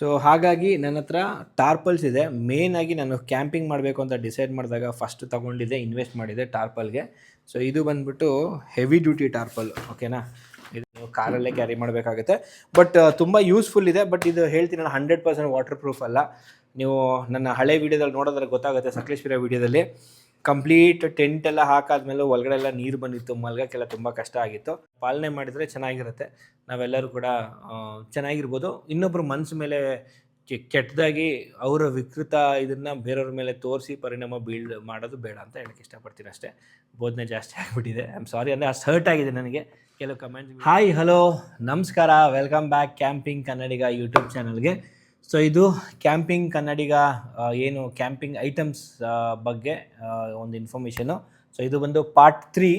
So ಹಾಗಾಗಿ ನನ್ನ ಹತ್ರ ಟಾರ್ಪಲ್ಸ್ ಇದೆ. ಮೇನ್ ಆಗಿ ನಾನು ಕ್ಯಾಂಪಿಂಗ್ ಮಾಡಬೇಕು ಅಂತ ಡಿಸೈಡ್ ಮಾಡಿದಾಗ ಫಸ್ಟ್ ತಗೊಂಡಿದ್ದೆ ಇನ್ವೆಸ್ಟ್ ಮಾಡಿದೆ ಟಾರ್ಪಲ್ಗೆ ಸೊ ಇದು ಬಂದ್ಬಿಟ್ಟು ಹೆವಿ ಡ್ಯೂಟಿ ಟಾರ್ಪಲ್ ಓಕೆನಾ ಇದು ಕಾರಲ್ಲೇ ಕ್ಯಾರಿ ಮಾಡಬೇಕಾಗುತ್ತೆ. ಬಟ್ ತುಂಬ ಯೂಸ್ಫುಲ್ ಇದೆ. ಬಟ್ ಇದು ಹೇಳ್ತೀನಿ, ನಾನು ಹಂಡ್ರೆಡ್ ಪರ್ಸೆಂಟ್ ವಾಟರ್ ಪ್ರೂಫ್ ಅಲ್ಲ. ನೀವು ನನ್ನ ಹಳೆ ವೀಡಿಯೋದಲ್ಲಿ ನೋಡೋದ್ರೆ ಗೊತ್ತಾಗುತ್ತೆ ಸಕಲೇಶ್ವರ ವೀಡಿಯೋದಲ್ಲಿ ಕಂಪ್ಲೀಟ್ ಟೆಂಟ್ ಎಲ್ಲ ಹಾಕಾದ್ಮೇಲೆ ಒಳಗಡೆ ಎಲ್ಲ ನೀರು ಬಂದಿತ್ತು, ಮಲ್ಗಕ್ಕೆಲ್ಲ ತುಂಬ ಕಷ್ಟ ಆಗಿತ್ತು. ಪಾಲನೆ ಮಾಡಿದರೆ ಚೆನ್ನಾಗಿರುತ್ತೆ. ನಾವೆಲ್ಲರೂ ಕೂಡ ಚೆನ್ನಾಗಿರ್ಬೋದು. ಇನ್ನೊಬ್ಬರು ಮನಸ್ಸು ಮೇಲೆ ಕೆಟ್ಟದಾಗಿ ಅವರ ವಿಕೃತ ಇದನ್ನು ಬೇರೆಯವ್ರ ಮೇಲೆ ತೋರಿಸಿ ಪರಿಣಾಮ ಬೀಳ್ ಮಾಡೋದು ಬೇಡ ಅಂತ ಹೇಳಕ್ಕೆ ಇಷ್ಟಪಡ್ತೀನಿ ಅಷ್ಟೇ. ಬೋಧನೆ ಜಾಸ್ತಿ ಆಗಿಬಿಟ್ಟಿದೆ. ಐ ಆಮ್ ಸಾರಿ ಅಂದರೆ ಅಷ್ಟು ಹರ್ಟ್ ಆಗಿದೆ ನನಗೆ. ಕೆಲವು ಕಮೆಂಟ್ ಹಾಯ್ ಹಲೋ ನಮಸ್ಕಾರ. Welcome back camping Kannadiga YouTube ಚಾನಲ್ಗೆ ಸೊ ಇದು ಕ್ಯಾಂಪಿಂಗ್ ಕನ್ನಡಿಗ ಏನು ಕ್ಯಾಂಪಿಂಗ್ ಐಟಮ್ಸ್ ಬಗ್ಗೆ ಒಂದು ಇನ್ಫಾರ್ಮೇಷನು ಸೊ ಇದು ಬಂದು ಪಾರ್ಟ್ ತ್ರೀ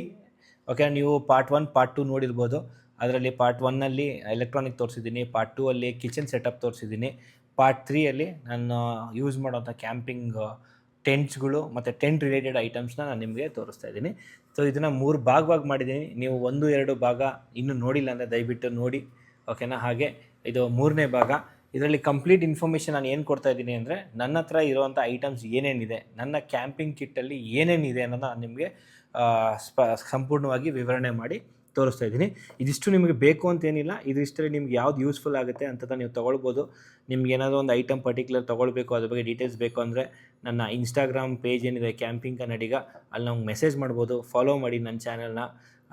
ಓಕೆ ನೀವು ಪಾರ್ಟ್ ಒನ್ ಪಾರ್ಟ್ ಟು ನೋಡಿರ್ಬೋದು. ಅದರಲ್ಲಿ ಪಾರ್ಟ್ ಒನ್ನಲ್ಲಿ ಎಲೆಕ್ಟ್ರಾನಿಕ್ ತೋರಿಸಿದ್ದೀನಿ ಪಾರ್ಟ್ ಟೂ ಅಲ್ಲಿ ಕಿಚನ್ ಸೆಟಪ್ ತೋರಿಸಿದ್ದೀನಿ. ಪಾರ್ಟ್ ತ್ರೀಯಲ್ಲಿ ನಾನು ಯೂಸ್ ಮಾಡೋಂಥ ಕ್ಯಾಂಪಿಂಗ್ ಟೆಂಟ್ಸ್ಗಳು ಮತ್ತು ಟೆಂಟ್ ರಿಲೇಟೆಡ್ ಐಟಮ್ಸ್ನ ನಾನು ನಿಮಗೆ ತೋರಿಸ್ತಾ ಇದ್ದೀನಿ. ಸೊ ಇದನ್ನು ಮೂರು ಭಾಗವಾಗಿ ಮಾಡಿದ್ದೀನಿ. ನೀವು ಒಂದು, ಎರಡು ಭಾಗ ಇನ್ನೂ ನೋಡಿಲ್ಲ ಅಂದರೆ ದಯವಿಟ್ಟು ನೋಡಿ. ಓಕೆನಾ ಹಾಗೆ ಇದು ಮೂರನೇ ಭಾಗ. ಇದರಲ್ಲಿ ಕಂಪ್ಲೀಟ್ ಇನ್ಫಾರ್ಮೇಷನ್ ನಾನು ಏನು ಕೊಡ್ತಾ ಇದ್ದೀನಿ ಅಂದರೆ ನನ್ನ ಹತ್ರ ಇರುವಂಥ ಐಟಮ್ಸ್ ಏನೇನಿದೆ, ನನ್ನ ಕ್ಯಾಂಪಿಂಗ್ ಕಿಟ್ಟಲ್ಲಿ ಏನೇನಿದೆ ಅನ್ನೋದು ನಾನು ನಿಮಗೆ ಸ್ಪ, ಸಂಪೂರ್ಣವಾಗಿ ವಿವರಣೆ ಮಾಡಿ ತೋರಿಸ್ತಾ ಇದ್ದೀನಿ. ಇದಿಷ್ಟು ನಿಮಗೆ ಬೇಕು ಅಂತೇನಿಲ್ಲ ಇದಿಷ್ಟರಲ್ಲಿ ನಿಮ್ಗೆ ಯಾವ್ದು ಯೂಸ್ಫುಲ್ ಆಗುತ್ತೆ ಅಂತ ನೀವು ತೊಗೊಳ್ಬೋದು. ನಿಮ್ಗೆ ಏನಾದರೂ ಒಂದು ಐಟಮ್ ಪರ್ಟಿಕ್ಯುಲರ್ ತೊಗೊಳ್ಬೇಕು, ಅದ್ರ ಬಗ್ಗೆ ಡೀಟೇಲ್ಸ್ ಬೇಕು ಅಂದರೆ ನನ್ನ ಇನ್ಸ್ಟಾಗ್ರಾಮ್ ಪೇಜ್ ಏನಿದೆ ಕ್ಯಾಂಪಿಂಗ್ ಕನ್ನಡಿಗ ಅಲ್ಲಿ ನಮ್ಗೆ ಮೆಸೇಜ್ ಮಾಡ್ಬೋದು. ಫಾಲೋ ಮಾಡಿ ನನ್ನ ಚಾನಲ್ನ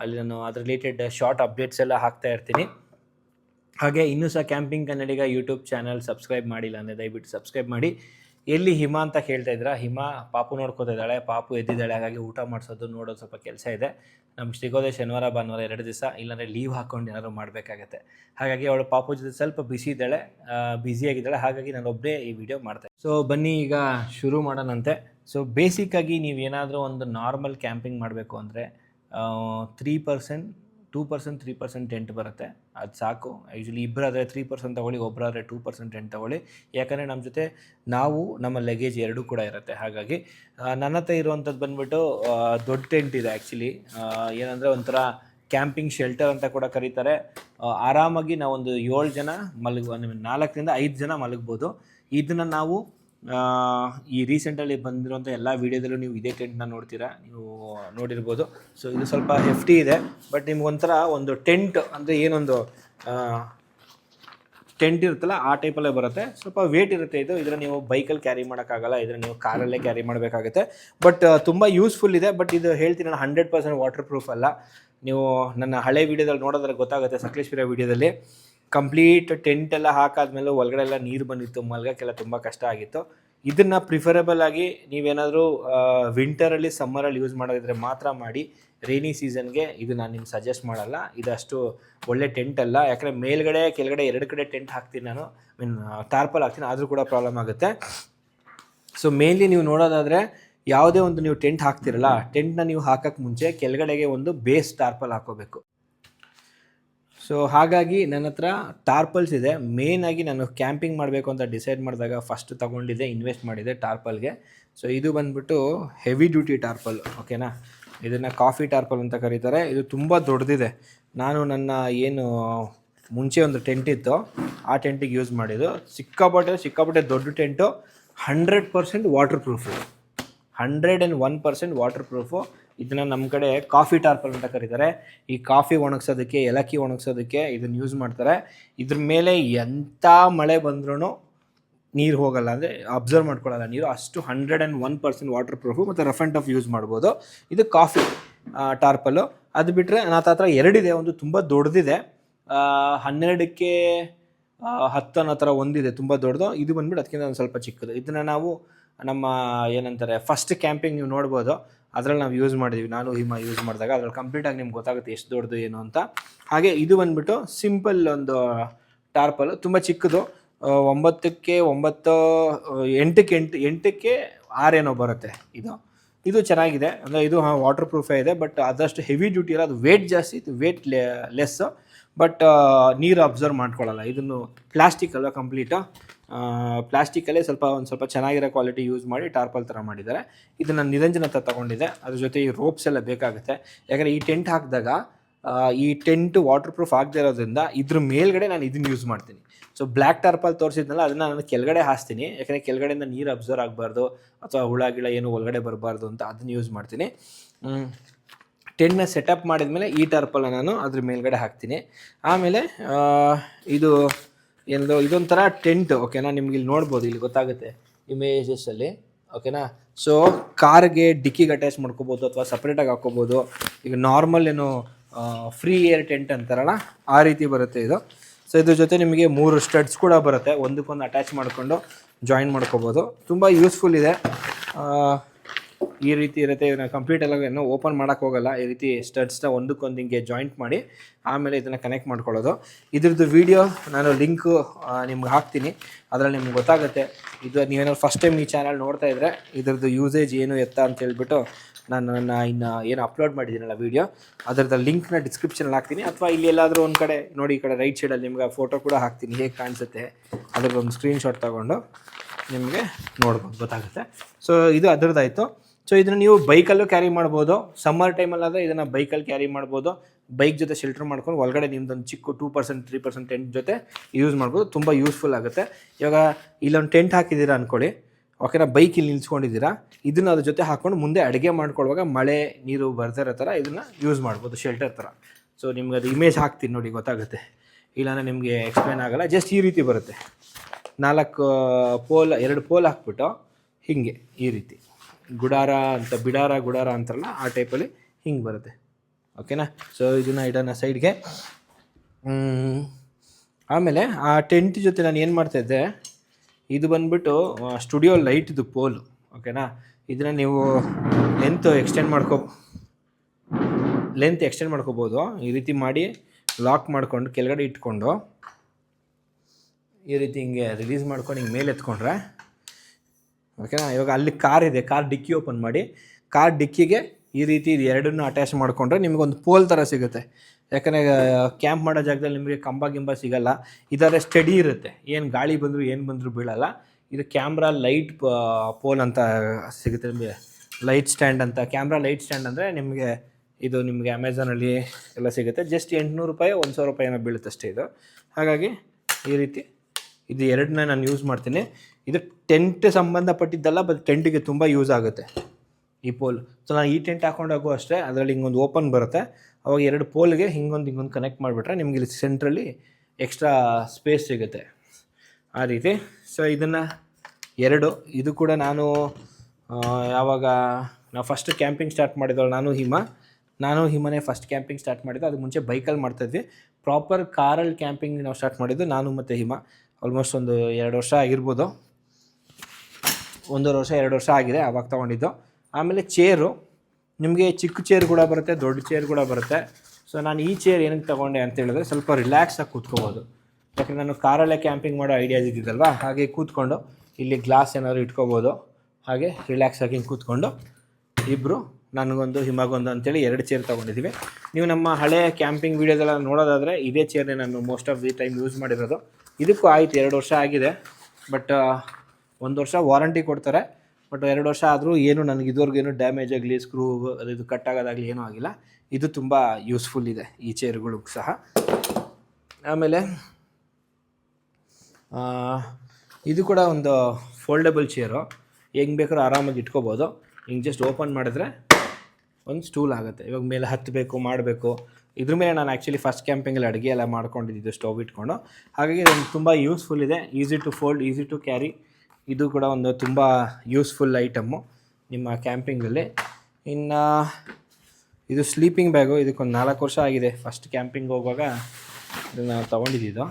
ಅಲ್ಲಿ ನಾನು ಅದ್ರ ರಿಲೇಟೆಡ್ ಶಾರ್ಟ್ ಅಪ್ಡೇಟ್ಸ್ ಎಲ್ಲ ಹಾಕ್ತಾ ಇರ್ತೀನಿ. ಹಾಗೆ ಇನ್ನೂ ಸಹ camping Kannadiga YouTube channel subscribe ಮಾಡಿಲ್ಲ ಅಂದರೆ ದಯವಿಟ್ಟು ಸಬ್ಸ್ಕ್ರೈಬ್ ಮಾಡಿ. ಎಲ್ಲಿ ಹಿಮ ಅಂತ ಕೇಳ್ತಾ ಇದ್ರ ಹಿಮ ಪಾಪು ನೋಡ್ಕೋತಾ ಇದ್ದಾಳೆ, ಪಾಪು ಎದ್ದಿದ್ದಾಳೆ, ಹಾಗಾಗಿ ಊಟ ಮಾಡಿಸೋದು ನೋಡೋದು ಸ್ವಲ್ಪ ಕೆಲಸ ಇದೆ. ನಮ್ಮ ಶ್ರೀಗೋದೇ ಶನಿವಾರ, ಭಾನುವಾರ ಎರಡು ದಿವಸ ಇಲ್ಲಾಂದರೆ ಲೀವ್ ಹಾಕ್ಕೊಂಡು ಏನಾದರೂ ಮಾಡಬೇಕಾಗತ್ತೆ. ಹಾಗಾಗಿ ಅವಳು ಪಾಪು ಜೊತೆ ಸ್ವಲ್ಪ ಬಿಸಿ ಇದ್ದಾಳೆ ಬ್ಯುಸಿಯಾಗಿದ್ದಾಳೆ ಹಾಗಾಗಿ ನಾನು ಒಬ್ಬರೇ ಈ ವಿಡಿಯೋ ಮಾಡ್ತೇನೆ ಸೊ ಬನ್ನಿ ಈಗ ಶುರು ಮಾಡೋಣಂತೆ. ಸೊ ಬೇಸಿಕ್ಕಾಗಿ ನೀವೇನಾದರೂ ಒಂದು ನಾರ್ಮಲ್ ಕ್ಯಾಂಪಿಂಗ್ ಮಾಡಬೇಕು ಅಂದರೆ three percent two percent three percent tent ಬರುತ್ತೆ. ಅದು ಸಾಕು. ಯೂಶ್ವಲಿ ಇಬ್ಬರಾದರೆ ತ್ರೀ ಪರ್ಸೆಂಟ್ ತೊಗೊಳ್ಳಿ ಒಬ್ಬರಾದರೆ ಟೂ ಪರ್ಸೆಂಟ್ ಟೆಂಟ್ ತೊಗೊಳ್ಳಿ. ಯಾಕಂದರೆ ನಮ್ಮ ಜೊತೆ ನಾವು, ನಮ್ಮ ಲಗೇಜ್ ಎರಡೂ ಕೂಡ ಇರುತ್ತೆ. ಹಾಗಾಗಿ ನನ್ನ ಹತ್ರ ಇರುವಂಥದ್ದು ಬಂದ್ಬಿಟ್ಟು ದೊಡ್ಡ ಟೆಂಟ್ ಇದೆ ಆ್ಯಕ್ಚುಲಿ ಏನಂದರೆ ಒಂಥರ ಕ್ಯಾಂಪಿಂಗ್ ಶೆಲ್ಟರ್ ಅಂತ ಕೂಡ ಕರೀತಾರೆ. ಆರಾಮಾಗಿ ನಾವೊಂದು ಏಳು ಜನ ಮಲಗ ನಾಲ್ಕರಿಂದ ಐದು ಜನ ಮಲಗ್ಬೋದು. ಇದನ್ನು ನಾವು ಈ ರೀಸೆಂಟಲ್ಲಿ ಬಂದಿರುವಂಥ ಎಲ್ಲ ವೀಡಿಯೋದಲ್ಲೂ ನೀವು ಇದೇ ಟೆಂಟ್ನ ನೋಡ್ತೀರಾ? ನೀವು ನೋಡಿರ್ಬೋದು. ಸೊ ಇದು ಸ್ವಲ್ಪ ಹೆಫ್ಟಿ ಇದೆ. ಬಟ್ ನಿಮ್ಗೆ ಒಂಥರ ಒಂದು ಟೆಂಟ್ ಅಂದರೆ ಏನೊಂದು ಟೆಂಟ್ ಇರುತ್ತಲ್ಲ, ಆ ಟೈಪಲ್ಲೇ ಬರುತ್ತೆ. ಸ್ವಲ್ಪ ವೇಟ್ ಇರುತ್ತೆ ಇದು. ಇದನ್ನು ನೀವು ಬೈಕಲ್ಲಿ ಕ್ಯಾರಿ ಮಾಡೋಕ್ಕಾಗಲ್ಲ. ಇದನ್ನು ನೀವು ಕಾರಲ್ಲೇ ಕ್ಯಾರಿ ಮಾಡಬೇಕಾಗುತ್ತೆ. ಬಟ್ ತುಂಬ ಯೂಸ್ಫುಲ್ ಇದೆ. ಬಟ್ ಇದು ಹೇಳ್ತೀನಿ, ನಾನು ಹಂಡ್ರೆಡ್ ಪರ್ಸೆಂಟ್ ವಾಟರ್ ಪ್ರೂಫ್ ಅಲ್ಲ. ನೀವು ನನ್ನ ಹಳೆ ವೀಡಿಯೋದಲ್ಲಿ ನೋಡೋದ್ರೆ ಗೊತ್ತಾಗುತ್ತೆ ಸಕಲೇಶ್ವರ ವೀಡಿಯೋದಲ್ಲಿ ಕಂಪ್ಲೀಟ್ ಟೆಂಟ್ ಎಲ್ಲ ಹಾಕಾದ್ಮೇಲೆ ಒಳಗಡೆ ಎಲ್ಲ ನೀರು ಬಂದಿತ್ತು, ಮಲ್ಗಕ್ಕೆಲ್ಲ ತುಂಬ ಕಷ್ಟ ಆಗಿತ್ತು. ಇದನ್ನ ಪ್ರಿಫರಬಲ್ ಆಗಿ ನೀವೇನಾದರೂ ವಿಂಟರಲ್ಲಿ ಸಮ್ಮರಲ್ಲಿ ಯೂಸ್ ಮಾಡೋದಿದ್ರೆ ಮಾತ್ರ ಮಾಡಿ ರೈನಿ ಸೀಸನ್ಗೆ ಇದು ನಾನು ನಿಮ್ಗೆ ಸಜೆಸ್ಟ್ ಮಾಡಲ್ಲ. ಇದಷ್ಟು ಒಳ್ಳೆ ಟೆಂಟ್ ಅಲ್ಲ. ಯಾಕಂದರೆ ಮೇಲ್ಗಡೆ, ಕೆಳಗಡೆ ಎರಡು ಕಡೆ ಟೆಂಟ್ ಹಾಕ್ತೀನಿ ನಾನು. ಮೀನ್ ಟಾರ್ಪಲ್ ಹಾಕ್ತೀನಿ, ಆದರೂ ಕೂಡ ಪ್ರಾಬ್ಲಮ್ ಆಗುತ್ತೆ. ಸೊ ಮೇನ್ಲಿ ನೀವು ನೋಡೋದಾದರೆ, ಯಾವುದೇ ಒಂದು ನೀವು ಟೆಂಟ್ ಹಾಕ್ತಿರಲ್ಲ ಟೆಂಟ್ನ ನೀವು ಹಾಕಕ್ಕೆ ಮುಂಚೆ ಕೆಳಗಡೆಗೆ ಒಂದು ಬೇಸ್ ಟಾರ್ಪಲ್ ಹಾಕೋಬೇಕು. ಸೊ ಹಾಗಾಗಿ ನನ್ನ ಹತ್ರ ಟಾರ್ಪಲ್ಸ್ ಇದೆ. ಮೇನ್ ಆಗಿ ನಾನು ಕ್ಯಾಂಪಿಂಗ್ ಮಾಡಬೇಕು ಅಂತ ಡಿಸೈಡ್ ಮಾಡಿದಾಗ ಫಸ್ಟ್ ತಗೊಂಡಿದ್ದೆ ಇನ್ವೆಸ್ಟ್ ಮಾಡಿದೆ ಟಾರ್ಪಲ್ಗೆ ಸೊ ಇದು ಬಂದ್ಬಿಟ್ಟು ಹೆವಿ ಡ್ಯೂಟಿ ಟಾರ್ಪಲ್ ಓಕೆನಾ ಇದನ್ನು ಕಾಫಿ ಟಾರ್ಪಲ್ ಅಂತ ಕರೀತಾರೆ. ಇದು ತುಂಬ ದೊಡ್ಡದಿದೆ. ನಾನು ನನ್ನ ಏನು ಮುಂಚೆ ಒಂದು ಟೆಂಟ್ ಇತ್ತು, ಆ ಟೆಂಟಿಗೆ ಯೂಸ್ ಮಾಡಿದ್ದು. ಸಿಕ್ಕಾಪಟ್ಟೆ ಸಿಕ್ಕಾಪಟ್ಟೆ ದೊಡ್ಡ tent hundred percent waterproof hundred and one percent waterproof ಇದನ್ನು ನಮ್ಮ ಕಡೆ ಕಾಫಿ ಟಾರ್ಪಲ್ ಅಂತ ಕರೀತಾರೆ. ಈ ಕಾಫಿ ಒಣಗ್ಸೋದಕ್ಕೆ, ಏಲಕ್ಕಿ ಒಣಗ್ಸೋದಕ್ಕೆ ಇದನ್ನ ಯೂಸ್ ಮಾಡ್ತಾರೆ. ಇದ್ರ ಮೇಲೆ ಎಂಥ ಮಳೆ ಬಂದ್ರೂ ನೀರು ಹೋಗಲ್ಲ ಅಂದರೆ ಅಬ್ಸರ್ವ್ ಮಾಡ್ಕೊಳ್ಳಲ್ಲ ನೀರು. ಅಷ್ಟು hundred and one percent waterproof ಮತ್ತು ರಫ್ ಆ್ಯಂಡ್ ಟಫ್ ಯೂಸ್ ಮಾಡ್ಬೋದು. ಇದು ಕಾಫಿ ಟಾರ್ಪಲ್ಲು ಅದು ಬಿಟ್ಟರೆ ನನ್ನ ಹತ್ರ ಎರಡಿದೆ, ಒಂದು ತುಂಬ ದೊಡ್ಡದಿದೆ ಹನ್ನೆರಡಕ್ಕೆ ಹತ್ತು ಅನ್ನೋ ಥರ ಒಂದಿದೆ, ತುಂಬ ದೊಡ್ಡದು ಇದು ಬಂದ್ಬಿಟ್ಟು ಅದಕ್ಕಿಂತ ಒಂದು ಸ್ವಲ್ಪ ಚಿಕ್ಕದು. ಇದನ್ನು ನಾವು ನಮ್ಮ, ಏನಂತಾರೆ ಫಸ್ಟ್ ಕ್ಯಾಂಪಿಂಗ್ ನೀವು ನೋಡ್ಬೋದು. ಅದರಲ್ಲಿ ನಾವು ಯೂಸ್ ಮಾಡಿದ್ವಿ. ನಾನು ಹಿಮ ಯೂಸ್ ಮಾಡಿದಾಗ ಅದ್ರಲ್ಲಿ ಕಂಪ್ಲೀಟಾಗಿ ನಿಮ್ಗೆ ಗೊತ್ತಾಗುತ್ತೆ ಎಷ್ಟು ದೊಡ್ಡದು ಏನು ಅಂತ. ಹಾಗೆ ಇದು ಬಂದ್ಬಿಟ್ಟು ಸಿಂಪಲ್ ಒಂದು ಟಾರ್ಪಲ್, ತುಂಬ ಚಿಕ್ಕದು. ಒಂಬತ್ತಕ್ಕೆ ಒಂಬತ್ತು ಎಂಟಕ್ಕೆ ಎಂಟು, ಎಂಟಕ್ಕೆ ಆರೇನೋ ಬರುತ್ತೆ ಇದು. ಇದು ಚೆನ್ನಾಗಿದೆ. ಅಂದರೆ ಇದು ವಾಟರ್ ಪ್ರೂಫೇ ಇದೆ ಬಟ್ ಅದಷ್ಟು ಹೆವಿ ಡ್ಯೂಟಿ ಅಲ್ಲ, ಅದು ವೇಟ್ ಜಾಸ್ತಿ ಇದು ವೇಟ್ ಲೆಸ್ ಬಟ್ ನೀರು ಅಬ್ಸರ್ವ್ ಮಾಡ್ಕೊಳ್ಳಲ್ಲ ಇದನ್ನು ಪ್ಲಾಸ್ಟಿಕ್ ಅಲ್ವಾ ಕಂಪ್ಲೀಟು? ಪ್ಲಾಸ್ಟಿಕಲ್ಲೇ ಸ್ವಲ್ಪ, ಒಂದು ಸ್ವಲ್ಪ ಚೆನ್ನಾಗಿರೋ ಕ್ವಾಲಿಟಿ ಯೂಸ್ ಮಾಡಿ ಟಾರ್ಪಲ್ ಥರ ಮಾಡಿದ್ದಾರೆ. ಇದನ್ನು ನಿರಂಜನ ಹತ್ರ ತೊಗೊಂಡಿದ್ದೆ ಅದ್ರ ಜೊತೆ ಈ ರೋಪ್ಸ್ ಎಲ್ಲ ಬೇಕಾಗುತ್ತೆ. ಯಾಕಂದರೆ ಈ ಟೆಂಟ್ ಹಾಕಿದಾಗ ಈ ಟೆಂಟ್ ವಾಟರ್ ಪ್ರೂಫ್ ಆಗದೆ ಇರೋದ್ರಿಂದ ಇದ್ರ ಮೇಲ್ಗಡೆ ನಾನು ಇದನ್ನು ಯೂಸ್ ಮಾಡ್ತೀನಿ. ಸೊ ಬ್ಲ್ಯಾಕ್ ಟಾರ್ಪಲ್ ತೋರಿಸಿದ್ನಲ್ಲ, ಅದನ್ನು ನಾನು ಕೆಳಗಡೆ ಹಾಸ್ತೀನಿ. ಯಾಕಂದರೆ ಕೆಳಗಡೆಯಿಂದ ನೀರು ಅಬ್ಸರ್ವ್ ಆಗಬಾರ್ದು, ಅಥವಾ ಹುಳ, ಗಿಳ ಏನು ಒಳಗಡೆ ಬರಬಾರ್ದು ಅಂತ ಅದನ್ನು ಯೂಸ್ ಮಾಡ್ತೀನಿ. ಟೆಂಟ್ನ ಸೆಟಪ್ ಮಾಡಿದ ಮೇಲೆ ಈ ಟರ್ಪಲ್ನ ನಾನು ಅದ್ರ ಮೇಲ್ಗಡೆ ಹಾಕ್ತೀನಿ. ಆಮೇಲೆ ಇದು ಏನದು, ಇದೊಂಥರ ಟೆಂಟ್ ಓಕೆನಾ ನಿಮ್ಗೆ ಇಲ್ಲಿ ನೋಡ್ಬೋದು, ಇಲ್ಲಿ ಗೊತ್ತಾಗುತ್ತೆ ಇಮೇಜಸ್ಸಲ್ಲಿ ಓಕೆನಾ ಸೊ ಕಾರ್ಗೆ ಡಿಕ್ಕಿಗೆ ಅಟ್ಯಾಚ್ ಮಾಡ್ಕೋಬೋದು ಅಥವಾ ಸಪ್ರೇಟಾಗಿ ಹಾಕೋಬೋದು ಈಗ ನಾರ್ಮಲ್ ಏನು ಫ್ರೀ ಏರ್ ಟೆಂಟ್ ಅಂತಾರಲ್ಲ, ಆ ರೀತಿ ಬರುತ್ತೆ ಇದು. ಸೊ ಇದ್ರ ಜೊತೆ ನಿಮಗೆ ಮೂರು ಸ್ಟಡ್ಸ್ ಕೂಡ ಬರುತ್ತೆ. ಒಂದಕ್ಕೊಂದು ಅಟ್ಯಾಚ್ ಮಾಡಿಕೊಂಡು ಜಾಯಿನ್ ಮಾಡ್ಕೋಬೋದು. ತುಂಬ ಯೂಸ್ಫುಲ್ ಇದೆ. ಈ ರೀತಿ ಇರುತ್ತೆ. ಇದನ್ನ ಕಂಪ್ಲೀಟ್ ಎಲ್ಲ ಏನೋ ಓಪನ್ ಮಾಡೋಕ್ಕೆ ಹೋಗಲ್ಲ. ಈ ರೀತಿ ಸ್ಟಡ್ಸ್ನ ಒಂದಕ್ಕೊಂದು ಹಿಂಗೆ ಜಾಯಿಂಟ್ ಮಾಡಿ ಆಮೇಲೆ ಇದನ್ನು ಕನೆಕ್ಟ್ ಮಾಡ್ಕೊಳ್ಳೋದು. ಇದ್ರದ್ದು ವಿಡಿಯೋ ನಾನು ಲಿಂಕು ನಿಮ್ಗೆ ಹಾಕ್ತೀನಿ. ಅದರಲ್ಲಿ ನಿಮ್ಗೆ ಗೊತ್ತಾಗುತ್ತೆ. ಇದು ನೀವೇನಾದ್ರು ಫಸ್ಟ್ ಟೈಮ್ ಈ ಚಾನಲ್ ನೋಡ್ತಾ ಇದ್ದರೆ ಇದ್ರದ್ದು ಯೂಸೇಜ್ ಏನು, ಎತ್ತ ಅಂತ ಹೇಳ್ಬಿಟ್ಟು ನಾನು ನನ್ನ ಇನ್ನು ಏನು ಅಪ್ಲೋಡ್ ಮಾಡಿದ್ದೀನಲ್ಲ ವೀಡಿಯೋ ಅದರದ್ದು ಲಿಂಕ್ನ ಡಿಸ್ಕ್ರಿಪ್ಷನಲ್ಲಿ ಹಾಕ್ತೀನಿ. ಅಥವಾ ಇಲ್ಲಿ ಎಲ್ಲಾದರೂ ಒಂದು ಕಡೆ, ನೋಡಿ ಈ ಕಡೆ ರೈಟ್ ಸೈಡಲ್ಲಿ ನಿಮ್ಗೆ ಫೋಟೋ ಕೂಡ ಹಾಕ್ತೀನಿ. ಹೇಗೆ ಕಾಣಿಸುತ್ತೆ? ಅದ್ರದ್ದು ಒಂದು ಸ್ಕ್ರೀನ್ಶಾಟ್ ತೊಗೊಂಡು ನಿಮಗೆ ನೋಡ್ಬೋದು. ಗೊತ್ತಾಗುತ್ತೆ? ಸೊ ಇದು ಅದರದ್ದಾಯಿತು. ಸೊ ಇದನ್ನು ನೀವು ಬೈಕಲ್ಲೂ ಕ್ಯಾರಿ ಮಾಡ್ಬೋದು. ಸಮ್ಮರ್ ಟೈಮಲ್ಲಾದರೆ ಇದನ್ನು ಬೈಕಲ್ಲಿ ಕ್ಯಾರಿ ಮಾಡ್ಬೋದು. ಬೈಕ್ ಜೊತೆ ಶೆಲ್ಟರ್ ಮಾಡ್ಕೊಂಡು ಒಳಗಡೆ ನಿಮ್ದೊಂದು ಚಿಕ್ಕ two percent three percent tent ಜೊತೆ ಯೂಸ್ ಮಾಡ್ಬೋದು. ತುಂಬ ಯೂಸ್ಫುಲ್ ಆಗುತ್ತೆ. ಇವಾಗ ಇಲ್ಲೊಂದು ಟೆಂಟ್ ಹಾಕಿದ್ದೀರಾ ಅಂದ್ಕೊಳ್ಳಿ ಓಕೆನಾ ಬೈಕ್ ಇಲ್ಲಿ ನಿಲ್ಸ್ಕೊಂಡಿದ್ದೀರಾ. ಇದನ್ನು ಅದ್ರ ಜೊತೆ ಹಾಕ್ಕೊಂಡು ಮುಂದೆ ಅಡುಗೆ ಮಾಡ್ಕೊಳ್ಳುವಾಗ ಮಳೆ, ನೀರು ಬರ್ತಾ ಇರೋ ಥರ ಇದನ್ನು ಯೂಸ್ ಮಾಡ್ಬೋದು ಶೆಲ್ಟರ್ ಥರ. ಸೊ ನಿಮ್ಗೆ ಅದು ಇಮೇಜ್ ಹಾಕ್ತೀನಿ ನೋಡಿ, ಗೊತ್ತಾಗುತ್ತೆ. ಇಲ್ಲಾಂದರೆ ನಿಮಗೆ ಎಕ್ಸ್ಪ್ಲೇನ್ ಆಗೋಲ್ಲ. ಜಸ್ಟ್ ಈ ರೀತಿ ಬರುತ್ತೆ. ನಾಲ್ಕು ಪೋಲ್ ಎರಡು ಪೋಲ್ ಹಾಕ್ಬಿಟ್ಟು ಹೀಗೆ ಈ ರೀತಿ. ಗುಡಾರ ಅಂತ, ಬಿಡಾರ ಗುಡಾರ ಅಂತಾರಲ್ಲ ಆ ಟೈಪಲ್ಲಿ ಹಿಂಗೆ ಬರುತ್ತೆ. ಓಕೆನಾ ಸೊ ಇದನ್ನು ಇಡೋಣ ಸೈಡ್ಗೆ ಆಮೇಲೆ ಆ ಟೆಂಟ್ ಜೊತೆ ನಾನು ಏನು ಮಾಡ್ತಾಯಿದ್ದೆ ಇದು ಬಂದ್ಬಿಟ್ಟು ಸ್ಟುಡಿಯೋ ಲೈಟ್ದು ಪೋಲು ಓಕೆನಾ ಇದನ್ನು ನೀವು ಲೆಂತ್ ಎಕ್ಸ್ಟೆಂಡ್ ಮಾಡ್ಕೋ ಲೆಂತ್ ಎಕ್ಸ್ಟೆಂಡ್ ಮಾಡ್ಕೋಬೋದು. ಈ ರೀತಿ ಮಾಡಿ ಲಾಕ್ ಮಾಡ್ಕೊಂಡು, ಕೆಳಗಡೆ ಇಟ್ಕೊಂಡು, ಈ ರೀತಿ ಹಿಂಗೆ ರಿಲೀಸ್ ಮಾಡ್ಕೊಂಡು ಹಿಂಗೆ ಮೇಲೆ ಎತ್ಕೊಂಡ್ರೆ ಓಕೆನಾ ಇವಾಗ ಅಲ್ಲಿ ಕಾರ್ ಇದೆ. ಕಾರ್ ಡಿಕ್ಕಿ ಓಪನ್ ಮಾಡಿ ಕಾರ್ ಡಿಕ್ಕಿಗೆ ಈ ರೀತಿ ಇದು ಎರಡನ್ನೂ ಅಟ್ಯಾಚ್ ಮಾಡಿಕೊಂಡ್ರೆ ನಿಮಗೊಂದು ಪೋಲ್ ಥರ ಸಿಗುತ್ತೆ. ಯಾಕಂದರೆ ಕ್ಯಾಂಪ್ ಮಾಡೋ ಜಾಗದಲ್ಲಿ ನಿಮಗೆ ಕಂಬ ಗಿಂಬ ಸಿಗಲ್ಲ. ಇದರ ಸ್ಟಡಿ ಇರುತ್ತೆ. ಏನು ಗಾಳಿ ಬಂದರೂ ಏನು ಬಂದರೂ ಬೀಳಲ್ಲ. ಇದು ಕ್ಯಾಮ್ರಾ ಲೈಟ್ ಪೋಲ್ ಅಂತ ಸಿಗುತ್ತೆ ನಿಮಗೆ. ಲೈಟ್ ಸ್ಟ್ಯಾಂಡ್ ಅಂತ. ಕ್ಯಾಮ್ರಾ ಲೈಟ್ ಸ್ಟ್ಯಾಂಡ್ ಅಂದರೆ ನಿಮಗೆ ಇದು ನಿಮಗೆ ಅಮೆಝಾನಲ್ಲಿ ಎಲ್ಲ ಸಿಗುತ್ತೆ. ಜಸ್ಟ್ ಎಂಟುನೂರು ರೂಪಾಯಿ, ಒಂದು ಸಾವಿರ ರೂಪಾಯಿ ಬೀಳುತ್ತೆ ಅಷ್ಟೇ ಇದು. ಹಾಗಾಗಿ ಈ ರೀತಿ ಇದು ಎರಡನ್ನ ನಾನು ಯೂಸ್ ಮಾಡ್ತೀನಿ. ಇದು ಟೆಂಟ್ ಸಂಬಂಧಪಟ್ಟಿದ್ದಲ್ಲ ಬಟ್ ಟೆಂಟಿಗೆ ತುಂಬ ಯೂಸ್ ಆಗುತ್ತೆ. ಈ ಪೋಲ್ ಸೊ ನಾನು ಈ ಟೆಂಟ್ ಹಾಕೊಂಡಾಗೂ ಅಷ್ಟೇ, ಅದರಲ್ಲಿ ಹಿಂಗೊಂದು ಓಪನ್ ಬರುತ್ತೆ. ಅವಾಗ ಎರಡು ಪೋಲ್ಗೆ ಹಿಂಗೊಂದು ಹಿಂಗೊಂದು ಕನೆಕ್ಟ್ ಮಾಡಿಬಿಟ್ರೆ ನಿಮಗೆ ಇಲ್ಲಿ ಸೆಂಟ್ರಲ್ಲಿ ಎಕ್ಸ್ಟ್ರಾ ಸ್ಪೇಸ್ ಸಿಗುತ್ತೆ. ಆ ರೀತಿ. ಸೊ ಇದನ್ನು ಎರಡು. ಇದು ಕೂಡ ನಾನು ಯಾವಾಗ ನಾವು ಫಸ್ಟ್ ಕ್ಯಾಂಪಿಂಗ್ ಸ್ಟಾರ್ಟ್ ಮಾಡಿದವಳು, ನಾನು ಹಿಮ. ನಾನು ಹಿಮನೇ ಫಸ್ಟ್ ಕ್ಯಾಂಪಿಂಗ್ ಸ್ಟಾರ್ಟ್ ಮಾಡಿದ್ದು. ಅದು ಮುಂಚೆ ಬೈಕಲ್ಲಿ ಮಾಡ್ತಾಯಿದ್ವಿ ಪ್ರಾಪರ್ ಕಾರಲ್ಲಿ ಕ್ಯಾಂಪಿಂಗ್ ನಾವು ಸ್ಟಾರ್ಟ್ ಮಾಡಿದ್ದು ನಾನು ಮತ್ತು ಹಿಮ. ಆಲ್ಮೋಸ್ಟ್ ಒಂದು ಎರಡು ವರ್ಷ ಆಗಿರ್ಬೋದು. ಒಂದೂವರೆ ವರ್ಷ, ಎರಡು ವರ್ಷ ಆಗಿದೆ ಆವಾಗ ತೊಗೊಂಡಿದ್ದು. ಆಮೇಲೆ ಚೇರು ನಿಮಗೆ ಚಿಕ್ಕ ಚೇರ್ ಕೂಡ ಬರುತ್ತೆ, ದೊಡ್ಡ ಚೇರ್ ಕೂಡ ಬರುತ್ತೆ. ಸೊ ನಾನು ಈ ಚೇರ್ ಏನಕ್ಕೆ ತೊಗೊಂಡೆ ಅಂತ ಹೇಳಿದ್ರೆ ಸ್ವಲ್ಪ ರಿಲ್ಯಾಕ್ಸಾಗಿ ಕೂತ್ಕೋಬೋದು. ಯಾಕಂದರೆ ನಾನು ಕಾರಲ್ಲೇ ಕ್ಯಾಂಪಿಂಗ್ ಮಾಡೋ ಐಡಿಯಾಸ್ ಇದ್ದಿದ್ದಲ್ವ? ಹಾಗೆ ಕೂತ್ಕೊಂಡು ಇಲ್ಲಿ ಗ್ಲಾಸ್ ಏನಾದರೂ ಇಟ್ಕೋಬೋದು. ಹಾಗೆ ರಿಲ್ಯಾಕ್ಸ್ ಆಗಿ ಕೂತ್ಕೊಂಡು ಇಬ್ಬರು ನನಗೊಂದು, ಹಿಮಗೊಂದು ಅಂತೇಳಿ ಎರಡು ಚೇರ್ ತೊಗೊಂಡಿದ್ದೀವಿ ನೀವು ನಮ್ಮ ಹಳೆಯ ಕ್ಯಾಂಪಿಂಗ್ ವೀಡಿಯೋದೆಲ್ಲ ನೋಡೋದಾದರೆ ಇದೇ ಚೇರ್ನೇ ನಾನು most of the time use ಮಾಡಿರೋದು. ಇದಕ್ಕೂ ಆಯಿತು, ಎರಡು ವರ್ಷ ಆಗಿದೆ. ಬಟ್ ಒಂದು ವರ್ಷ ವಾರಂಟಿ ಕೊಡ್ತಾರೆ, ಬಟ್ ಎರಡು ವರ್ಷ ಆದರೂ ಏನು ನನಗೆ ಇದುವರೆಗೂ ಏನು ಡ್ಯಾಮೇಜ್ ಆಗಲಿ ಸ್ಕ್ರೂ ಇದು ಕಟ್ ಆಗೋದಾಗಲಿ ಏನೂ ಆಗಿಲ್ಲ. ಇದು ತುಂಬ ಯೂಸ್ಫುಲ್ ಇದೆ ಈ ಚೇರ್ಗಳು ಸಹ. ಆಮೇಲೆ ಇದು ಕೂಡ ಒಂದು ಫೋಲ್ಡಬಲ್ ಚೇರು ಹೆಂಗೆ ಬೇಕಾದ್ರೂ ಆರಾಮಾಗಿ ಇಟ್ಕೋಬೋದು. ಹಿಂಗೆ ಜಸ್ಟ್ ಓಪನ್ ಮಾಡಿದ್ರೆ ಒಂದು ಸ್ಟೂಲ್ ಆಗುತ್ತೆ. ಇವಾಗ ಮೇಲೆ ಹತ್ತಬೇಕು ಮಾಡಬೇಕು. ಇದ್ರ ಮೇಲೆ ನಾನು ಆ್ಯಕ್ಚುಲಿ ಫಸ್ಟ್ ಕ್ಯಾಂಪಿಂಗಲ್ಲಿ ಅಡುಗೆ ಎಲ್ಲ ಮಾಡ್ಕೊಂಡಿದ್ದು ಸ್ಟವ್ ಇಟ್ಕೊಂಡು. ಹಾಗಾಗಿ ಇದೊಂದು ತುಂಬ ಯೂಸ್ಫುಲ್ ಇದೆ. Easy to fold easy to carry ಇದು ಕೂಡ ಒಂದು ತುಂಬ ಯೂಸ್ಫುಲ್ ಐಟಮ್ಮು ನಿಮ್ಮ ಕ್ಯಾಂಪಿಂಗಲ್ಲಿ ಇನ್ನು, ಇದು ಸ್ಲೀಪಿಂಗ್ ಬ್ಯಾಗು ಇದಕ್ಕೊಂದು ನಾಲ್ಕು ವರ್ಷ ಆಗಿದೆ. ಫಸ್ಟ್ ಕ್ಯಾಂಪಿಂಗ್ ಹೋಗುವಾಗ ಇದನ್ನು ತೊಗೊಂಡಿದ್ದು.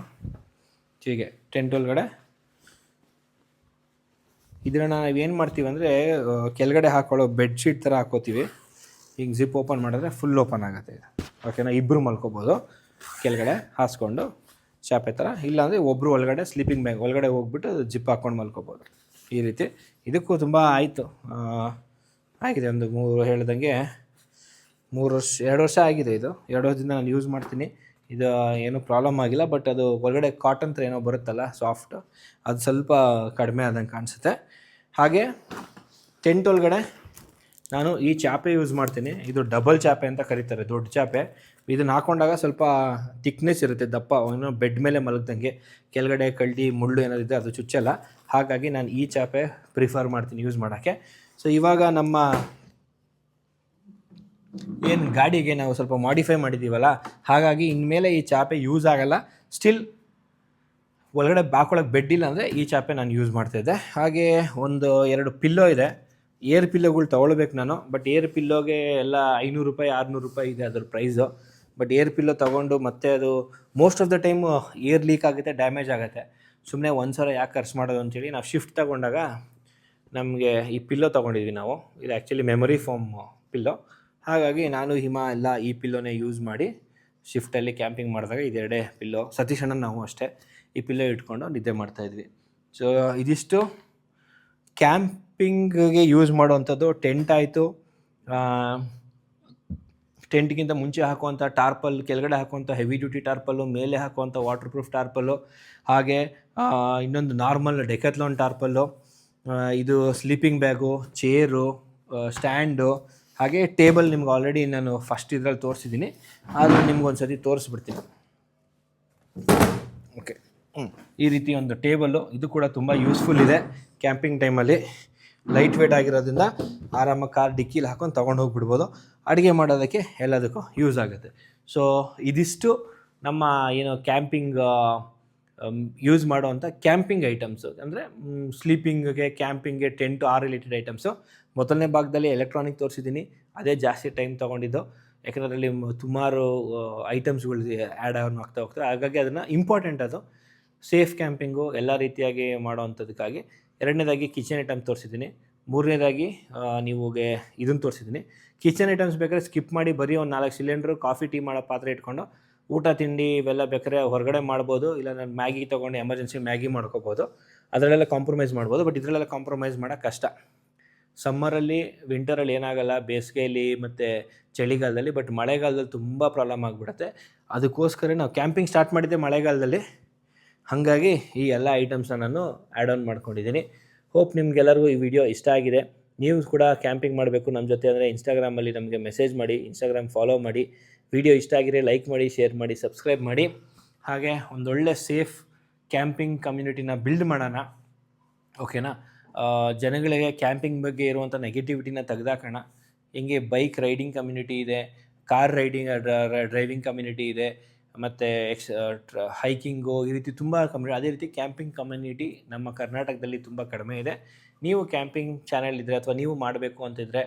ಹೀಗೆ ಟೆಂಟ್ ಒಳಗಡೆ. ಇದನ್ನು ನಾವೇನು ಮಾಡ್ತೀವಿ ಅಂದರೆ ಕೆಳಗಡೆ ಹಾಕೊಳ್ಳೋ ಬೆಡ್ಶೀಟ್ ಥರ ಹಾಕೋತೀವಿ. ಹಿಂಗೆ ಜಿಪ್ ಓಪನ್ ಮಾಡಿದ್ರೆ ಫುಲ್ ಓಪನ್ ಆಗುತ್ತೆ. ಓಕೆನಾ ಇಬ್ಬರು ಮಲ್ಕೋಬೋದು. ಕೆಳಗಡೆ ಹಾಸ್ಕೊಂಡು. ಚಾಪೆ ಥರ ಇಲ್ಲಾಂದರೆ ಒಬ್ಬರು ಒಳಗಡೆ ಸ್ಲೀಪಿಂಗ್ ಬ್ಯಾಗ್ ಒಳಗಡೆ ಹೋಗ್ಬಿಟ್ಟು ಜಿಪ್ ಹಾಕ್ಕೊಂಡು ಮಲ್ಕೋಬೋದು. ಈ ರೀತಿ. ಇದಕ್ಕೂ ತುಂಬ ಆಯಿತು. ಆಗಿದೆ ಒಂದು ಮೂರು ಹೇಳ್ದಂಗೆ ಮೂರು ವರ್ಷ, ಎರಡು ವರ್ಷ ಆಗಿದೆ ಇದು. ಎರಡು ವರ್ಷದಿಂದ ನಾನು ಯೂಸ್ ಮಾಡ್ತೀನಿ. ಇದು ಏನೂ ಪ್ರಾಬ್ಲಮ್ ಆಗಿಲ್ಲ ಬಟ್ ಅದು ಒಳಗಡೆ ಕಾಟನ್ ಥರ ಏನೋ ಬರುತ್ತಲ್ಲ ಸಾಫ್ಟ್ ಅದು ಸ್ವಲ್ಪ ಕಡಿಮೆ ಆದಂಗೆ ಕಾಣಿಸುತ್ತೆ. ಹಾಗೆ ಟೆಂಟ್ ಒಳಗಡೆ ನಾನು ಈ ಚಾಪೆ ಯೂಸ್ ಮಾಡ್ತೀನಿ. ಇದು ಡಬಲ್ ಚಾಪೆ ಅಂತ ಕರೀತಾರೆ, ದೊಡ್ಡ ಚಾಪೆ. ಇದನ್ನ ಹಾಕೊಂಡಾಗ ಸ್ವಲ್ಪ ಥಿಕ್ನೆಸ್ ಇರುತ್ತೆ ದಪ್ಪ ಏನೋ ಬೆಡ್ ಮೇಲೆ ಮಲಗ್ದಂಗೆ. ಕೆಳಗಡೆ ಕಳ್ಳಿ ಮುಳ್ಳು ಏನಾದಿದೆ ಅದು ಚುಚ್ಚಲ್ಲ. ಹಾಗಾಗಿ ನಾನು ಈ ಚಾಪೆ ಪ್ರಿಫರ್ ಮಾಡ್ತೀನಿ ಯೂಸ್ ಮಾಡೋಕ್ಕೆ. ಸೊ ಇವಾಗ ನಮ್ಮ ಏನು ಗಾಡಿಗೆ ನಾವು ಸ್ವಲ್ಪ ಮಾಡಿಫೈ ಮಾಡಿದ್ದೀವಲ್ಲ ಹಾಗಾಗಿ ಇನ್ಮೇಲೆ ಈ ಚಾಪೆ ಯೂಸ್ ಆಗಲ್ಲ. ಸ್ಟಿಲ್ ಒಳಗಡೆ ಬಾಕೊಳಕ್ಕೆ ಬೆಡ್ ಇಲ್ಲ ಅಂದರೆ ಈ ಚಾಪೆ ನಾನು ಯೂಸ್ ಮಾಡ್ತಾಯಿದ್ದೆ ಹಾಗೆ ಒಂದು ಎರಡು ಪಿಲ್ಲೋ ಇದೆ. ಏರ್ ಪಿಲ್ಲೋಗಳು ತೊಗೊಳ್ಬೇಕು ನಾನು ಬಟ್ ಏರ್ ಪಿಲ್ಲೋಗೆ ಎಲ್ಲ ಐನೂರು ರೂಪಾಯಿ, ಆರುನೂರು ರೂಪಾಯಿ ಇದೆ ಅದ್ರ ಪ್ರೈಸು ಬಟ್ ಏರ್ ಪಿಲ್ಲೋ ತೊಗೊಂಡು ಮತ್ತೆ ಅದು most of the time air leak ಆಗುತ್ತೆ ಡ್ಯಾಮೇಜ್ ಆಗುತ್ತೆ. ಸುಮ್ಮನೆ ಒಂದು ಸಾವಿರ ಯಾಕೆ ಖರ್ಚು ಮಾಡೋದು ಅಂತೇಳಿ ನಾವು ಶಿಫ್ಟ್ ತಗೊಂಡಾಗ ನಮಗೆ ಈ ಪಿಲ್ಲೋ ತೊಗೊಂಡಿದ್ವಿ ನಾವು. ಇದು ಆ್ಯಕ್ಚುಲಿ ಮೆಮೊರಿ ಫೋಮ್ ಪಿಲ್ಲೋ ಹಾಗಾಗಿ ನಾನು, ಹಿಮ ಎಲ್ಲ ಈ ಪಿಲ್ಲೋನೇ ಯೂಸ್ ಮಾಡಿ ಶಿಫ್ಟಲ್ಲಿ ಕ್ಯಾಂಪಿಂಗ್ ಮಾಡಿದಾಗ ಇದೆರಡೇ ಪಿಲ್ಲೋ ಸತೀಶ್ ನಾವು ಅಷ್ಟೇ ಈ ಪಿಲ್ಲೋ ಇಟ್ಕೊಂಡು ನಿದ್ದೆ ಮಾಡ್ತಾಯಿದ್ವಿ ಸೊ ಇದಿಷ್ಟು ಕ್ಯಾಂಪಿಂಗ್ಗೆ ಯೂಸ್ ಮಾಡುವಂಥದ್ದು. ಟೆಂಟ್ ಆಯಿತು. ಟೆಂಟ್ಗಿಂತ ಮುಂಚೆ ಹಾಕುವಂಥ ಟಾರ್ಪಲ್, ಕೆಳಗಡೆ ಹಾಕುವಂಥ ಹೆವಿ ಡ್ಯೂಟಿ ಟಾರ್ಪಲ್ಲು, ಮೇಲೆ ಹಾಕುವಂಥ ವಾಟರ್ ಪ್ರೂಫ್ ಟಾರ್ಪಲ್ಲು, ಹಾಗೆ ಇನ್ನೊಂದು ನಾರ್ಮಲ್ ಡೆಕತ್ಲಾನ್ ಟಾರ್ಪಲ್ಲು ಇದು ಸ್ಲೀಪಿಂಗ್ ಬ್ಯಾಗು ಚೇರು ಸ್ಟ್ಯಾಂಡು ಹಾಗೆ ಟೇಬಲ್ ನಿಮ್ಗೆ ಆಲ್ರೆಡಿ ನಾನು ಫಸ್ಟ್ ಇದ್ರಲ್ಲಿ ತೋರಿಸಿದ್ದೀನಿ. ಆದರೆ ನಿಮ್ಗೊಂದು ಸತಿ ತೋರಿಸ್ಬಿಡ್ತೀನಿ. ಓಕೆ ಈ ರೀತಿ ಒಂದು ಟೇಬಲ್ಲು ಇದು ಕೂಡ ತುಂಬ ಯೂಸ್ಫುಲ್ ಇದೆ. ಕ್ಯಾಂಪಿಂಗ್ ಟೈಮಲ್ಲಿ ಲೈಟ್ ವೇಟ್ ಆಗಿರೋದ್ರಿಂದ ಆರಾಮಾಗಿ ಕಾರ್ ಡಿಕ್ಕಿಲಿ ಹಾಕೊಂಡು ತೊಗೊಂಡು ಹೋಗ್ಬಿಡ್ಬೋದು. ಅಡುಗೆ ಮಾಡೋದಕ್ಕೆ ಎಲ್ಲದಕ್ಕೂ ಯೂಸ್ ಆಗುತ್ತೆ. ಸೊ ಇದಿಷ್ಟು ನಮ್ಮ ಏನು ಕ್ಯಾಂಪಿಂಗ್ ಯೂಸ್ ಮಾಡುವಂಥ ಕ್ಯಾಂಪಿಂಗ್ ಐಟಮ್ಸು ಅಂದರೆ ಸ್ಲೀಪಿಂಗ್ಗೆ ಕ್ಯಾಂಪಿಂಗ್ಗೆ ಟೆಂಟು ಆ ರಿಲೇಟೆಡ್ ಐಟಮ್ಸು ಮೊದಲನೇ ಭಾಗದಲ್ಲಿ ಎಲೆಕ್ಟ್ರಾನಿಕ್ ತೋರಿಸಿದ್ದೀನಿ. ಅದೇ ಜಾಸ್ತಿ ಟೈಮ್ ತೊಗೊಂಡಿದ್ದು. ಯಾಕಂದರೆ ಅದರಲ್ಲಿ ಸುಮಾರು ಐಟಮ್ಸ್ಗಳು ಆ್ಯಡ್ ಆನ್ ಆಗ್ತಾ ಹೋಗ್ತಾರೆ ಹಾಗಾಗಿ ಅದನ್ನು ಇಂಪಾರ್ಟೆಂಟ್ ಅದು. ಸೇಫ್ ಕ್ಯಾಂಪಿಂಗು ಎಲ್ಲ ರೀತಿಯಾಗಿ ಮಾಡೋವಂಥದ್ದಕ್ಕಾಗಿ ಎರಡನೇದಾಗಿ ಕಿಚನ್ ಐಟಮ್ ತೋರಿಸಿದ್ದೀನಿ. ಮೂರನೇದಾಗಿ ನಿಮಗೆ ಇದನ್ನು ತೋರಿಸಿದ್ದೀನಿ. ಕಿಚನ್ ಐಟಮ್ಸ್ ಬೇಕಾದ್ರೆ ಸ್ಕಿಪ್ ಮಾಡಿ ಬರೀ ಒಂದು ನಾಲ್ಕು ಸಿಲಿಂಡ್ರು ಕಾಫಿ ಟೀ ಮಾಡೋ ಪಾತ್ರೆ ಇಟ್ಕೊಂಡು ಊಟ, ತಿಂಡಿ ಇವೆಲ್ಲ ಬೇಕಾದ್ರೆ ಹೊರಗಡೆ ಮಾಡ್ಬೋದು. ಇಲ್ಲ ನಾನು ಮ್ಯಾಗಿ ತೊಗೊಂಡು ಎಮರ್ಜೆನ್ಸಿ ಮ್ಯಾಗಿ ಮಾಡ್ಕೋಬೋದು. ಅದರಲ್ಲೆಲ್ಲ ಕಾಂಪ್ರಮೈಸ್ ಮಾಡ್ಬೋದು. ಬಟ್ ಇದರಲ್ಲೆಲ್ಲ ಕಾಂಪ್ರಮೈಸ್ ಮಾಡೋಕ್ಕೆ ಕಷ್ಟ. ಸಮ್ಮರಲ್ಲಿ ವಿಂಟರಲ್ಲಿ ಏನಾಗಲ್ಲ. ಬೇಸಿಗೆಯಲ್ಲಿ ಮತ್ತು ಚಳಿಗಾಲದಲ್ಲಿ ಬಟ್ ಮಳೆಗಾಲದಲ್ಲಿ ತುಂಬ ಪ್ರಾಬ್ಲಮ್ ಆಗಿಬಿಡುತ್ತೆ. ಅದಕ್ಕೋಸ್ಕರ ನಾವು ಕ್ಯಾಂಪಿಂಗ್ ಸ್ಟಾರ್ಟ್ ಮಾಡಿದ್ದೆ ಮಳೆಗಾಲದಲ್ಲಿ. ಹಾಗಾಗಿ ಈ ಎಲ್ಲ ಐಟಮ್ಸ್ನ ನಾನು ಆ್ಯಡ್ ಆನ್ ಮಾಡ್ಕೊಂಡಿದ್ದೀನಿ. ಹೋಪ್ ನಿಮಗೆಲ್ಲರಿಗೂ ಈ ವಿಡಿಯೋ ಇಷ್ಟ ಆಗಿದೆ. ನೀವು ಕೂಡ ಕ್ಯಾಂಪಿಂಗ್ ಮಾಡಬೇಕು ನಮ್ಮ ಜೊತೆ ಅಂದರೆ ಇನ್ಸ್ಟಾಗ್ರಾಮಲ್ಲಿ ನಮಗೆ ಮೆಸೇಜ್ ಮಾಡಿ ಇನ್ಸ್ಟಾಗ್ರಾಮ್ ಫಾಲೋ ಮಾಡಿ. ವಿಡಿಯೋ ಇಷ್ಟ ಆಗಿದೆ ಲೈಕ್ ಮಾಡಿ ಶೇರ್ ಮಾಡಿ ಸಬ್ಸ್ಕ್ರೈಬ್ ಮಾಡಿ. ಹಾಗೆ ಒಂದೊಳ್ಳೆ ಸೇಫ್ ಕ್ಯಾಂಪಿಂಗ್ ಕಮ್ಯುನಿಟಿನ ಬಿಲ್ಡ್ ಮಾಡೋಣ. ಓಕೆನಾ ಜನಗಳಿಗೆ ಕ್ಯಾಂಪಿಂಗ್ ಬಗ್ಗೆ ಇರುವಂಥ ನೆಗೆಟಿವಿಟಿನ ತೆಗೆದಾಕೋಣ. ಹಿಂಗೆ ಬೈಕ್ ರೈಡಿಂಗ್ ಕಮ್ಯುನಿಟಿ ಇದೆ ಕಾರ್ ರೈಡಿಂಗ್ ಡ್ರೈವಿಂಗ್ ಕಮ್ಯುನಿಟಿ ಇದೆ. ಮತ್ತು ಎಕ್ಸ್ ಹೈಕಿಂಗು ಈ ರೀತಿ ತುಂಬ ಕಮ್ಮಿ, ಅದೇ ರೀತಿ ಕ್ಯಾಂಪಿಂಗ್ ಕಮ್ಯುನಿಟಿ ನಮ್ಮ ಕರ್ನಾಟಕದಲ್ಲಿ ತುಂಬ ಕಡಿಮೆ ಇದೆ. ನೀವು ಕ್ಯಾಂಪಿಂಗ್ ಚಾನೆಲ್ ಇದ್ದರೆ ಅಥವಾ ನೀವು ಮಾಡಬೇಕು ಅಂತಿದ್ರೆ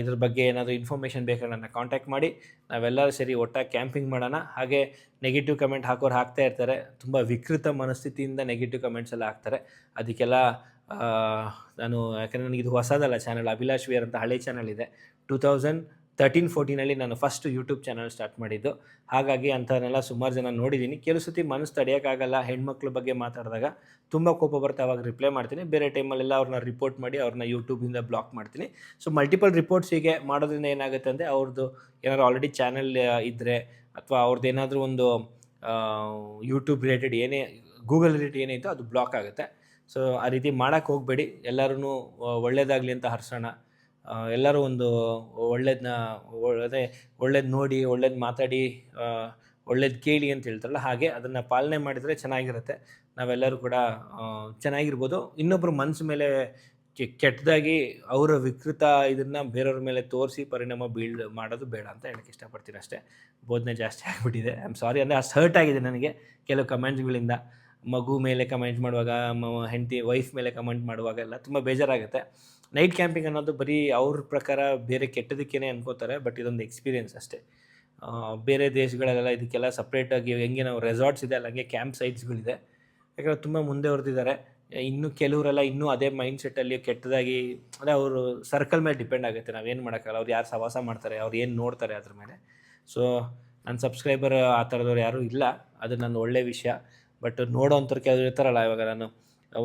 ಇದ್ರ ಬಗ್ಗೆ ಏನಾದರೂ ಇನ್ಫಾರ್ಮೇಷನ್ ಬೇಕಾದ್ರೆ ನನ್ನ ಕಾಂಟ್ಯಾಕ್ಟ್ ಮಾಡಿ. ನಾವೆಲ್ಲರೂ ಸೇರಿ ಒಟ್ಟಾಗಿ ಕ್ಯಾಂಪಿಂಗ್ ಮಾಡೋಣ. ಹಾಗೆ ನೆಗೆಟಿವ್ ಕಮೆಂಟ್ ಹಾಕೋರು ಹಾಕ್ತಾ ಇರ್ತಾರೆ. ತುಂಬ ವಿಕೃತ ಮನಸ್ಥಿತಿಯಿಂದ ನೆಗೆಟಿವ್ ಕಮೆಂಟ್ಸ್ ಎಲ್ಲ ಹಾಕ್ತಾರೆ. ಅದಕ್ಕೆಲ್ಲ ನಾನು ಯಾಕಂದರೆ ನನಗೆ ಇದು ಹೊಸದಲ್ಲ ಚಾನಲ್, ಅಭಿಲಾಷ್ ವಿಯರ್ ಅಂತ ಹಳೆ ಚಾನಲ್ ಇದೆ. ಟೂ ತೌಸಂಡ್ ತರ್ಟೀನ್ ಫೋರ್ಟೀನಲ್ಲಿ ನಾನು ಫಸ್ಟ್ ಯೂಟ್ಯೂಬ್ ಚಾನಲ್ ಸ್ಟಾರ್ಟ್ ಮಾಡಿದ್ದು. ಹಾಗಾಗಿ ಅಂಥವನ್ನೆಲ್ಲ ಸುಮಾರು ಜನ ನೋಡಿದ್ದೀನಿ. ಕೆಲವು ಸತಿ ಮನಸ್ಸು ತಡೆಯೋಕ್ಕಾಗಲ್ಲ ಹೆಣ್ಮಕ್ಳ ಬಗ್ಗೆ ಮಾತಾಡಿದಾಗ ತುಂಬ ಕೋಪ ಬರ್ತಾ ಅವಾಗ ರಿಪ್ಲೈ ಮಾಡ್ತೀನಿ. ಬೇರೆ ಟೈಮಲ್ಲೆಲ್ಲ ಅವ್ರನ್ನ ರಿಪೋರ್ಟ್ ಮಾಡಿ ಅವ್ರನ್ನ ಯೂಟ್ಯೂಬಿಂದ ಬ್ಲಾಕ್ ಮಾಡ್ತೀನಿ. ಸೊ ಮಲ್ಟಿಪಲ್ ರಿಪೋರ್ಟ್ಸ್ ಹೀಗೆ ಮಾಡೋದ್ರಿಂದ ಏನಾಗುತ್ತೆ ಅಂದರೆ ಅವ್ರದ್ದು ಏನಾದ್ರು ಆಲ್ರೆಡಿ ಚಾನಲ್ ಇದ್ದರೆ ಅಥವಾ ಅವ್ರದ್ದು ಏನಾದರೂ ಒಂದು ಯೂಟ್ಯೂಬ್ ರಿಲೇಟೆಡ್ ಏನೇ ಗೂಗಲ್ ರಿಲೇಟೆಡ್ ಏನೇ ಇತ್ತು ಅದು ಬ್ಲಾಕ್ ಆಗುತ್ತೆ. ಸೊ ಆ ರೀತಿ ಮಾಡೋಕ್ಕೆ ಹೋಗಬೇಡಿ. ಎಲ್ಲರೂ ಒಳ್ಳೇದಾಗಲಿ ಅಂತ ಹರ್ಸೋಣ. ಎಲ್ಲರೂ ಒಂದು ಒಳ್ಳೇದನ್ನ ಅದೇ ಒಳ್ಳೇದು ನೋಡಿ, ಒಳ್ಳೇದು ಮಾತಾಡಿ ಒಳ್ಳೇದು ಕೇಳಿ ಅಂತ ಹೇಳ್ತಾರಲ್ಲ, ಹಾಗೆ ಅದನ್ನು ಪಾಲನೆ ಮಾಡಿದರೆ ಚೆನ್ನಾಗಿರುತ್ತೆ. ನಾವೆಲ್ಲರೂ ಕೂಡ ಚೆನ್ನಾಗಿರ್ಬೋದು. ಇನ್ನೊಬ್ಬರು ಮನಸ್ಸು ಮೇಲೆ ಕೆಟ್ಟದಾಗಿ ಅವರ ವಿಕೃತ ಇದನ್ನು ಬೇರೆಯವ್ರ ಮೇಲೆ ತೋರಿಸಿ ಪರಿಣಾಮ ಬೀಳ್, ಮಾಡೋದು ಬೇಡ ಅಂತ ಹೇಳಕ್ಕೆ ಇಷ್ಟಪಡ್ತೀನಿ ಅಷ್ಟೇ. ಬೋಧನೆ ಜಾಸ್ತಿ ಆಗಿಬಿಟ್ಟಿದೆ. ಐ ಆಮ್ ಸಾರಿ ಅಂದರೆ ಅಷ್ಟು ಹರ್ಟ್ ಆಗಿದೆ ನನಗೆ ಕೆಲವು ಕಮೆಂಟ್ಸ್ಗಳಿಂದ ಮಗು ಮೇಲೆ ಕಮೆಂಟ್ ಮಾಡುವಾಗ ಹೆಂಡತಿ ವೈಫ್ ಮೇಲೆ ಕಮೆಂಟ್ ಮಾಡುವಾಗ ಎಲ್ಲ ತುಂಬ ಬೇಜಾರಾಗುತ್ತೆ. ನೈಟ್ ಕ್ಯಾಂಪಿಂಗ್ ಅನ್ನೋದು ಬರೀ ಅವ್ರ ಪ್ರಕಾರ ಬೇರೆ ಕೆಟ್ಟದಕ್ಕೇನೆ ಅನ್ಕೋತಾರೆ ಬಟ್ ಇದೊಂದು ಎಕ್ಸ್ಪೀರಿಯನ್ಸ್ ಅಷ್ಟೇ. ಬೇರೆ ದೇಶಗಳಲ್ಲೆಲ್ಲ ಇದಕ್ಕೆಲ್ಲ ಸಪ್ರೇಟಾಗಿ ಹೆಂಗೆ ನಾವು ರೆಸಾರ್ಟ್ಸ್ ಇದೆ, ಅಲ್ಲ ಹಂಗೆ ಕ್ಯಾಂಪ್ ಸೈಟ್ಸ್ಗಳಿದೆ ಯಾಕಂದರೆ ತುಂಬ ಮುಂದೆ ಹೊರದಿದ್ದಾರೆ ಇನ್ನು ಕೆಲವರೆಲ್ಲ ಇನ್ನೂ ಅದೇ ಮೈಂಡ್ ಸೆಟ್ಟಲ್ಲಿ ಕೆಟ್ಟದಾಗಿ ಅಂದರೆ ಅವರು ಸರ್ಕಲ್ ಮೇಲೆ ಡಿಪೆಂಡ್ ಆಗುತ್ತೆ. ನಾವೇನು ಮಾಡೋಕ್ಕಲ್ಲ ಅವ್ರು ಯಾರು ಸವಾಸ ಮಾಡ್ತಾರೆ, ಅವ್ರು ಏನು ನೋಡ್ತಾರೆ ಅದ್ರ ಮೇಲೆ. ಸೊ ನನ್ನ ಸಬ್ಸ್ಕ್ರೈಬರ್ ಆ ಥರದವ್ರು ಯಾರೂ ಇಲ್ಲ. ಅದು ನನ್ನ ಒಳ್ಳೆ ವಿಷಯ. ಬಟ್ ನೋಡೋ ಅಂಥವ್ರು ಕೆಲವರು ಇರ್ತಾರಲ್ಲ, ಇವಾಗ ನಾನು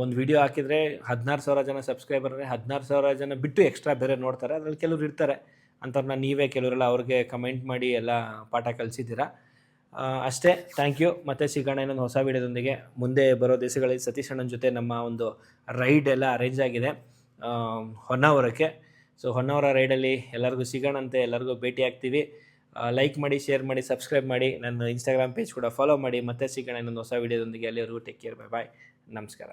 ಒಂದು ವಿಡಿಯೋ ಹಾಕಿದರೆ ಹದಿನಾರು ಸಾವಿರ ಜನ ಸಬ್ಸ್ಕ್ರೈಬರ್ ಹದಿನಾರು ಸಾವಿರ ಜನ ಬಿಟ್ಟು ಎಕ್ಸ್ಟ್ರಾ ಬೇರೆ ನೋಡ್ತಾರೆ. ಅದರಲ್ಲಿ ಕೆಲವ್ರು ಇರ್ತಾರೆ. ಅಂಥವ್ರನ್ನ ನೀವೇ ಕೆಲವರೆಲ್ಲ ಅವ್ರಿಗೆ ಕಮೆಂಟ್ ಮಾಡಿ ಎಲ್ಲ ಪಾಠ ಕಲಿಸಿದ್ದೀರಾ? ಅಷ್ಟೇ. ಥ್ಯಾಂಕ್ ಯು ಮತ್ತೆ ಸಿಗೋಣ ಇನ್ನೊಂದು ಹೊಸ ವಿಡಿಯೋದೊಂದಿಗೆ ಮುಂದೆ ಬರೋ ದಿವಸಗಳಲ್ಲಿ ಸತೀಶ್ ಅಣ್ಣನ ಜೊತೆ ನಮ್ಮ ಒಂದು ರೈಡ್ ಎಲ್ಲ ಅರೇಂಜ್ ಆಗಿದೆ. ಹೊನ್ನಾವರಕ್ಕೆ. ಸೊ ಹೊನ್ನಾವರ ರೈಡಲ್ಲಿ ಎಲ್ಲರಿಗೂ ಸಿಗೋಣಂತೆ ಎಲ್ಲರಿಗೂ ಭೇಟಿ ಆಗ್ತೀವಿ. ಲೈಕ್ ಮಾಡಿ ಶೇರ್ ಮಾಡಿ ಸಬ್ಸ್ಕ್ರೈಬ್ ಮಾಡಿ. ನನ್ನ ಇನ್ಸ್ಟಾಗ್ರಾಮ್ ಪೇಜ್ ಕೂಡ ಫಾಲೋ ಮಾಡಿ. ಮತ್ತೆ ಸಿಗೋಣ ಇನ್ನೊಂದು ಹೊಸ ವೀಡಿಯೋದೊಂದಿಗೆ ಅಲ್ಲಿವರೆಗೂ ಟೇಕ್ ಕೇರ್ ಬೈ ಬಾಯ್ ನಮಸ್ಕಾರ.